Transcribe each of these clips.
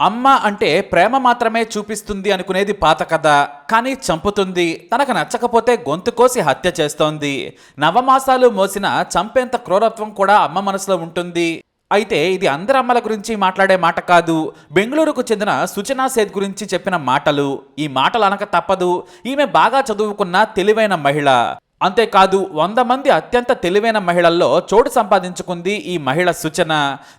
అమ్మ అంటే ప్రేమ మాత్రమే చూపిస్తుంది అనుకునేది పాత కథ కానీ చంపుతుంది. తనకు నచ్చకపోతే గొంతు కోసి హత్య చేస్తోంది. నవమాసాలు మోసిన చంపేంత క్రూరత్వం కూడా అమ్మ మనసులో ఉంటుంది. అయితే ఇది అందరి అమ్మల గురించి మాట్లాడే మాట కాదు. బెంగళూరుకు చెందిన సుచనా సేద్ గురించి చెప్పిన మాటలు. ఈ మాటలు అనక తప్పదు. ఈమె బాగా చదువుకున్న తెలివైన మహిళ. అంతేకాదు వంద మంది అత్యంత తెలివైన మహిళల్లో చోటు సంపాదించుకుంది ఈ మహిళ సూచన.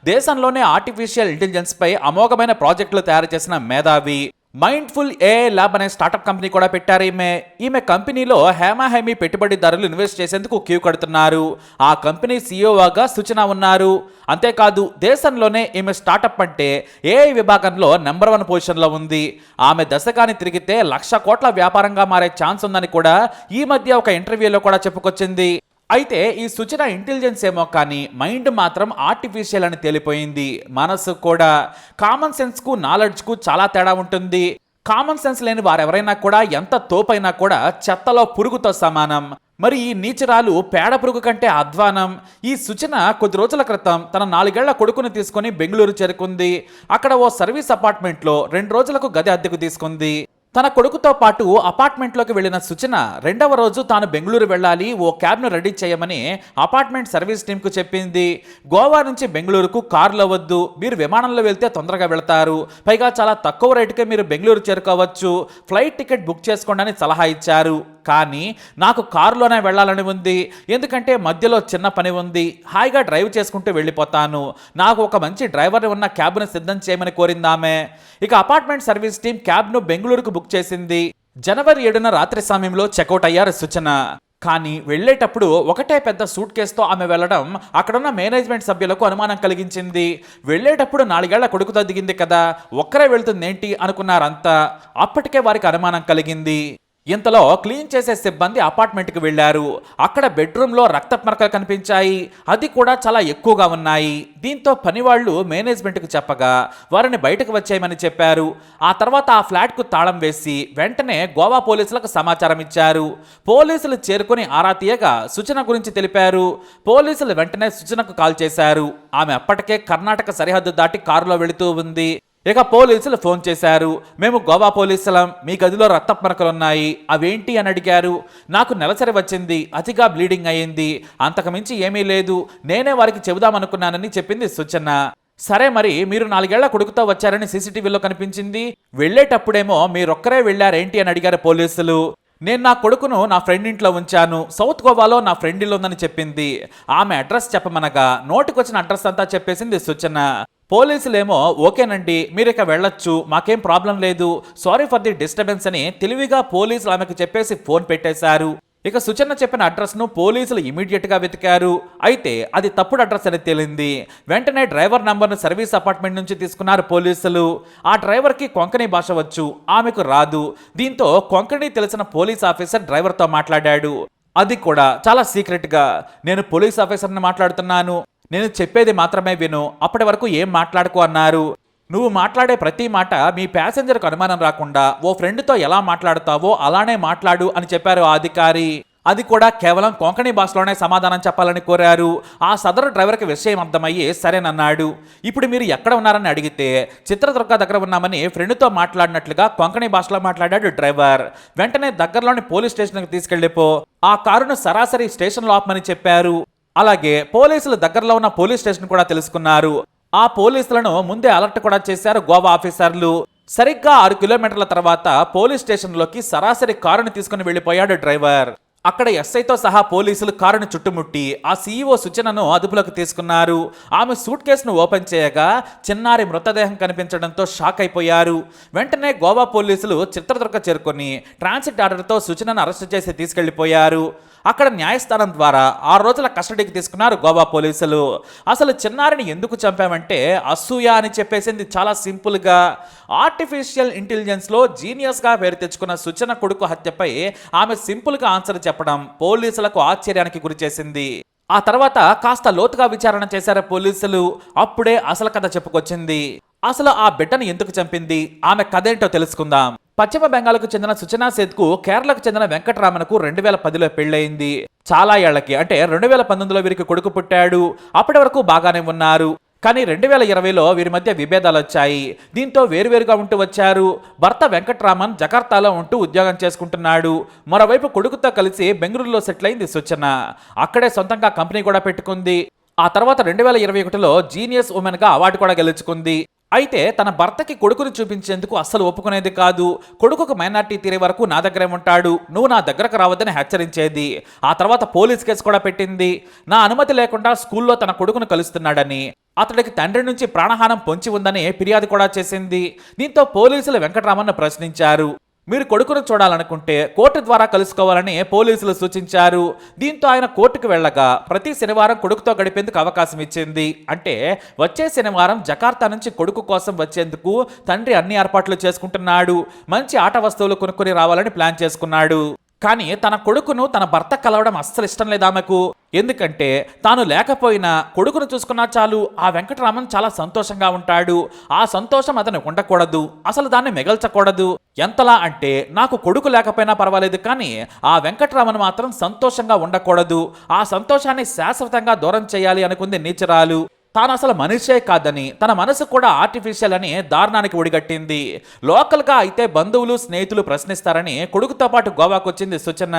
దేశంలోనే ఆర్టిఫిషియల్ ఇంటెలిజెన్స్పై అమోఘమైన ప్రాజెక్టులు తయారు చేసిన మేధావి. మైండ్ఫుల్ ఏ ల్యాబ్ అనే స్టార్టప్ కంపెనీ కూడా పెట్టారు. ఈమె ఈమె కంపెనీలో హేమాహేమి పెట్టుబడిదారులు ఇన్వెస్ట్ చేసేందుకు క్యూ కడుతున్నారు. ఆ కంపెనీ సీఈఓగా సూచన ఉన్నారు. అంతేకాదు దేశంలోనే ఈమె స్టార్టప్ అంటే ఏఐ విభాగంలో నెంబర్ వన్ పొజిషన్లో ఉంది. ఆమె దశకాని తిరిగితే లక్ష కోట్ల వ్యాపారంగా మారే ఛాన్స్ ఉందని కూడా ఈ మధ్య ఒక ఇంటర్వ్యూలో కూడా చెప్పుకొచ్చింది. అయితే ఈ సూచన ఇంటెలిజెన్స్ ఏమో కానీ మైండ్ మాత్రం ఆర్టిఫిషియల్ అని తేలిపోయింది. మనసు కూడా కామన్ సెన్స్కు నాలెడ్జ్కు చాలా తేడా ఉంటుంది. కామన్ సెన్స్ లేని వారెవరైనా కూడా ఎంత తోపైనా కూడా చెత్తలో పురుగుతో సమానం. మరి ఈ నీచరాలు పేడ పురుగు కంటే అధ్వానం. ఈ సూచన కొద్ది రోజుల క్రితం తన నాలుగేళ్ళ కొడుకుని తీసుకొని బెంగళూరు చేరుకుంది. అక్కడ ఓ సర్వీస్ అపార్ట్మెంట్లో రెండు రోజులకు గది అద్దెకు తీసుకుంది. తన కొడుకుతో పాటు అపార్ట్మెంట్లోకి వెళ్ళిన సుచన రెండవ రోజు తాను బెంగళూరు వెళ్ళాలి ఓ క్యాబ్ను రెడీ చేయమని అపార్ట్మెంట్ సర్వీస్ టీంకు చెప్పింది. గోవా నుంచి బెంగళూరుకు కారులో వద్దు మీరు విమానంలో వెళ్తే తొందరగా వెళ్తారు. పైగా చాలా తక్కువ రేటుకే మీరు బెంగళూరు చేరుకోవచ్చు. ఫ్లైట్ టికెట్ బుక్ చేసుకోండి అని సలహా ఇచ్చారు. కానీ నాకు కారులోనే వెళ్ళాలని ఉంది. ఎందుకంటే మధ్యలో చిన్న పని ఉంది. హాయిగా డ్రైవ్ చేసుకుంటూ వెళ్ళిపోతాను. నాకు ఒక మంచి డ్రైవర్ ఉన్న క్యాబ్ను సిద్ధం చేయమని కోరిందామే. ఇక అపార్ట్మెంట్ సర్వీస్ టీం క్యాబ్ను బెంగళూరుకు బుక్ చేసింది. జనవరి ఏడున రాత్రి సమయంలో చెక్అవుట్ అయ్యారు సూచన. కానీ వెళ్ళేటప్పుడు ఒకటే పెద్ద సూట్ కేసుతో ఆమె వెళ్ళడం అక్కడున్న మేనేజ్మెంట్ సభ్యులకు అనుమానం కలిగించింది. వెళ్ళేటప్పుడు నాలుగేళ్ళ కొడుకుతో దిగింది కదా. ఒక్కరే వెళ్తుందేంటి అనుకున్నారంతా. అప్పటికే వారికి అనుమానం కలిగింది. ఇంతలో క్లీన్ చేసే సిబ్బంది అపార్ట్మెంట్కి వెళ్ళారు. అక్కడ బెడ్రూమ్లో రక్త మరకలు కనిపించాయి. అది కూడా చాలా ఎక్కువగా ఉన్నాయి. దీంతో పనివాళ్ళు మేనేజ్మెంట్కు చెప్పగా వారిని బయటకు వచ్చేయమని చెప్పారు. ఆ తర్వాత ఆ ఫ్లాట్కు తాళం వేసి వెంటనే గోవా పోలీసులకు సమాచారం ఇచ్చారు. పోలీసులు చేరుకొని ఆరా తీయగా సూచన గురించి తెలిపారు. పోలీసులు వెంటనే సూచనకు కాల్ చేశారు. ఆమె అప్పటికే కర్ణాటక సరిహద్దు దాటి కారులో వెళుతూ ఉంది. ఇక పోలీసులు ఫోన్ చేశారు. మేము గోవా పోలీసులం మీ గదిలో రక్త మరకలున్నాయి అవేంటి అని అడిగారు. నాకు నెలసరి వచ్చింది అతిగా బ్లీడింగ్ అయ్యింది. అంతకుమించి ఏమీ లేదు. నేనే వారికి చెబుదామనుకున్నానని చెప్పింది సూచన సరే మరి మీరు నాలుగేళ్ళ కొడుకుతో వచ్చారని సీసీటీవీలో కనిపించింది. వెళ్ళేటప్పుడేమో మీరొక్కరే వెళ్ళారేంటి అని అడిగారు పోలీసులు. నేను నా కొడుకును నా ఫ్రెండ్ ఇంట్లో ఉంచాను. సౌత్ గోవాలో నా ఫ్రెండ్ ఇల్లు ఉందని చెప్పింది. ఆమె అడ్రస్ చెప్పమనగా నోటికొచ్చిన అడ్రస్ అంతా చెప్పేసింది సూచన పోలీసులేమో ఓకేనండి మీరు ఇక వెళ్ళొచ్చు మాకేం ప్రాబ్లం లేదు సారీ ఫర్ ది డిస్టర్బెన్స్ అని తెలివిగా పోలీసులు ఆమెకు చెప్పేసి ఫోన్ పెట్టేశారు. ఇక సుచన్న చెప్పిన అడ్రస్ను పోలీసులు ఇమీడియట్గా వెతికారు. అయితే అది తప్పుడు అడ్రస్ అని తేలింది. వెంటనే డ్రైవర్ నంబర్ను సర్వీస్ అపార్ట్మెంట్ నుంచి తీసుకున్నారు పోలీసులు. ఆ డ్రైవర్కి కొంకణి భాష వచ్చు ఆమెకు రాదు. దీంతో కొంకణి తెలిసిన పోలీస్ ఆఫీసర్ డ్రైవర్తో మాట్లాడాడు. అది కూడా చాలా సీక్రెట్గా నేను పోలీస్ ఆఫీసర్ని మాట్లాడుతున్నాను. నేను చెప్పేది మాత్రమే విను. అప్పటి వరకు ఏం మాట్లాడుకో అన్నారు. నువ్వు మాట్లాడే ప్రతి మాట మీ ప్యాసింజర్కు అనుమానం రాకుండా ఓ ఫ్రెండ్తో ఎలా మాట్లాడతావో అలానే మాట్లాడు అని చెప్పారు ఆ అధికారి. అది కూడా కేవలం కొంకణి భాషలోనే సమాధానం చెప్పాలని కోరారు. ఆ సదరు డ్రైవర్కి విషయం అర్థమయ్యి సరేనన్నాడు. ఇప్పుడు మీరు ఎక్కడ ఉన్నారని అడిగితే చిత్రదుర్గ దగ్గర ఉన్నామని ఫ్రెండ్తో మాట్లాడినట్లుగా కొంకణి భాషలో మాట్లాడాడు డ్రైవర్. వెంటనే దగ్గరలోని పోలీస్ స్టేషన్కి తీసుకెళ్ళిపో. ఆ కారును సరాసరి స్టేషన్లో ఆపమని చెప్పారు. అలాగే పోలీసుల దగ్గరలో ఉన్న పోలీస్ స్టేషన్ కూడా తెలుసుకున్నారు. ఆ పోలీసులను ముందే అలర్ట్ కూడా చేశారు గోవా ఆఫీసర్లు. సరిగ్గా ఆరు కిలోమీటర్ల తర్వాత పోలీస్ స్టేషన్లోకి సరాసరి కారుని తీసుకుని వెళ్ళిపోయాడు డ్రైవర్. అక్కడ ఎస్ఐతో సహా పోలీసులు కారును చుట్టుముట్టి ఆ సీఈఓ సూచనను అదుపులోకి తీసుకున్నారు. ఆమె సూట్ కేసును ఓపెన్ చేయగా చిన్నారి మృతదేహం కనిపించడంతో షాక్ అయిపోయారు. వెంటనే గోవా పోలీసులు చిత్రదుర్గ చేరుకొని ట్రాన్సిట్ ఆర్డర్తో సూచనను అరెస్టు చేసి తీసుకెళ్ళిపోయారు. అక్కడ న్యాయస్థానం ద్వారా ఆ రోజుల కస్టడీకి తీసుకున్నారు గోవా పోలీసులు. అసలు చిన్నారిని ఎందుకు చంపామంటే అసూయ అని చెప్పేసింది చాలా సింపుల్గా ఆర్టిఫిషియల్ ఇంటెలిజెన్స్లో జీనియస్గా పేరు తెచ్చుకున్న సూచన కొడుకు హత్యపై ఆమె సింపుల్గా ఆన్సర్ చెప్పడం పోలీసులకు ఆశ్చర్యానికి గురిచేసింది ఆ తర్వాత కాస్త లోతుగా విచారణ చేశారు పోలీసులు. అప్పుడే అసలు కథ చెప్పుకొచ్చింది. అసలు ఆ బిడ్డను ఎందుకు చంపింది? ఆమె కథ ఏంటో తెలుసుకుందాం. పశ్చిమ బెంగాల్కు చెందిన సుచనా సేత్కు కేరళకు చెందిన వెంకటరామన్కు రెండు వేల పదిలో పెళ్ళయింది. చాలా ఏళ్ళకి అంటే రెండు వేల పంతొమ్మిదిలో వీరికి కొడుకు పుట్టాడు. అప్పటి వరకు బాగానే ఉన్నారు. కానీ రెండు వేల ఇరవైలో వీరి మధ్య విభేదాలు వచ్చాయి. దీంతో వేరువేరుగా ఉంటూ వచ్చారు. భర్త వెంకట్రామన్ జకార్తాలో ఉంటూ ఉద్యోగం చేసుకుంటున్నాడు. మరోవైపు కొడుకుతో కలిసి బెంగళూరులో సెటిల్ అయింది సుచన. అక్కడే సొంతంగా కంపెనీ కూడా పెట్టుకుంది. ఆ తర్వాత రెండు వేల ఇరవై ఒకటిలో జీనియస్ ఉమెన్గా అవార్డు కూడా గెలుచుకుంది. అయితే తన భర్తకి కొడుకుని చూపించేందుకు అస్సలు ఒప్పుకునేది కాదు. కొడుకుకు మైనార్టీ తీరే వరకు నా దగ్గరే ఉంటాడు. నువ్వు నా దగ్గరకు రావద్దని హెచ్చరించేది. ఆ తర్వాత పోలీస్ కేసు కూడా పెట్టింది. నా అనుమతి లేకుండా స్కూల్లో తన కొడుకును కలుస్తున్నాడని. అతడికి తండ్రి నుంచి ప్రాణహానం పొంచి ఉందని ఫిర్యాదు కూడా చేసింది. దీంతో పోలీసులు వెంకటరామన్ను ప్రశ్నించారు. మీరు కొడుకును చూడాలనుకుంటే కోర్టు ద్వారా కలుసుకోవాలని పోలీసులు సూచించారు. దీంతో ఆయన కోర్టుకు వెళ్ళగా ప్రతి శనివారం కొడుకుతో గడిపేందుకు అవకాశం ఇచ్చింది. అంటే వచ్చే శనివారం జకార్తా నుంచి కొడుకు కోసం వచ్చేందుకు తండ్రి అన్ని ఏర్పాట్లు చేసుకుంటున్నాడు. మంచి ఆట వస్తువులు కొనుక్కొని రావాలని ప్లాన్ చేసుకున్నాడు. కానీ తన కొడుకును తన భర్త కలవడం అస్సలు ఇష్టం లేదు ఆమెకు. ఎందుకంటే తాను లేకపోయినా కొడుకును చూసుకున్నా చాలు ఆ వెంకటరామన్ చాలా సంతోషంగా ఉంటాడు. ఆ సంతోషం అతను ఉండకూడదు అసలు దాన్ని మిగల్చకూడదు. ఎంతలా అంటే నాకు కొడుకు లేకపోయినా పర్వాలేదు కానీ ఆ వెంకటరామన్ మాత్రం సంతోషంగా ఉండకూడదు. ఆ సంతోషాన్ని శాశ్వతంగా దూరం చేయాలి అనుకుంది నీచరాలు. తాను అసలు మనిషే కాదని తన మనసు కూడా ఆర్టిఫిషియల్ అని దారుణానికి ఒడిగట్టింది. లోకల్గా అయితే బంధువులు స్నేహితులు ప్రశ్నిస్తారని కొడుకుతో పాటు గోవాకు వచ్చింది సుచన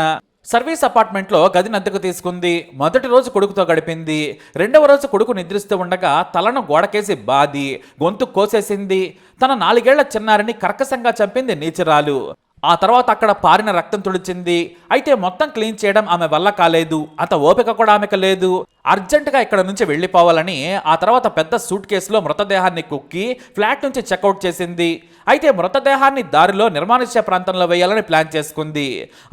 సర్వీస్ అపార్ట్మెంట్లో గదిని అద్దెకు తీసుకుంది. మొదటి రోజు కొడుకుతో గడిపింది. రెండవ రోజు కొడుకు నిద్రిస్తూ ఉండగా తలను గోడకేసి బాది గొంతు కోసేసింది. తన నాలుగేళ్ళ చిన్నారిని కర్కశంగా చంపింది నీచురాలు. ఆ తర్వాత అక్కడ పారిన రక్తం తుడిచింది. అయితే మొత్తం క్లీన్ చేయడం ఆమె వల్ల కాలేదు. అంత ఓపిక కూడా ఆమెకు లేదు. అర్జెంటుగా ఇక్కడ నుంచి వెళ్ళిపోవాలని ఆ తర్వాత పెద్ద సూట్ కేసులో మృతదేహాన్ని కుక్కి ఫ్లాట్ నుంచి చెక్అవుట్ చేసింది. అయితే మృతదేహాన్ని దారిలో నిర్మానుష్య ప్రాంతంలో వేయాలని ప్లాన్ చేసుకుంది.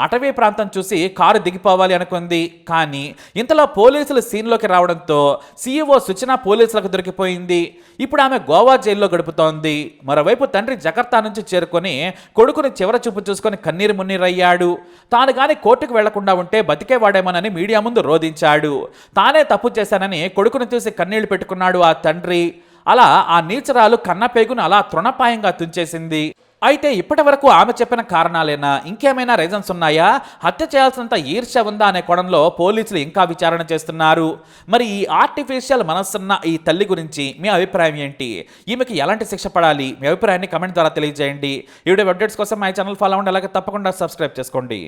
అటవీ ప్రాంతం చూసి కారు దిగిపోవాలి అనుకుంది. కానీ ఇంతలో పోలీసులు సీన్లోకి రావడంతో సీఈఓ సూచన పోలీసులకు దొరికిపోయింది. ఇప్పుడు ఆమె గోవా జైల్లో గడుపుతోంది. మరోవైపు తండ్రి జకర్తా నుంచి చేరుకొని కొడుకుని చివర చూపు చూసుకొని కన్నీరు మున్నీరయ్యాడు. తాను కానీ కోర్టుకు వెళ్ళకుండా ఉంటే బతికేవాడేమోనని మీడియా ముందు రోధించాడు. తానే తప్పు చేశానని కొడుకును చూసి కన్నీళ్ళు పెట్టుకున్నాడు ఆ తండ్రి. అలా ఆ నీచరాలు కన్నపేగును అలా తృణపాయంగా తుంచేసింది. అయితే ఇప్పటి వరకు ఆమె చెప్పిన కారణాలేనా? ఇంకేమైనా రీజన్స్ ఉన్నాయా? హత్య చేయాల్సినంత ఈర్ష్య ఉందా అనే కోణంలో పోలీసులు ఇంకా విచారణ చేస్తున్నారు. మరి ఈ ఆర్టిఫిషియల్ మనస్సున్న ఈ తల్లి గురించి మీ అభిప్రాయం ఏంటి? ఈమెకి ఎలాంటి శిక్ష పడాలి? మీ అభిప్రాయాన్ని కమెంట్ ద్వారా తెలియజేయండి. ఈ వీడియో అప్డేట్స్ కోసం మా ఛానల్ ఫాలో అవ్వండి. అలాగే తప్పకుండా సబ్స్క్రైబ్ చేసుకోండి.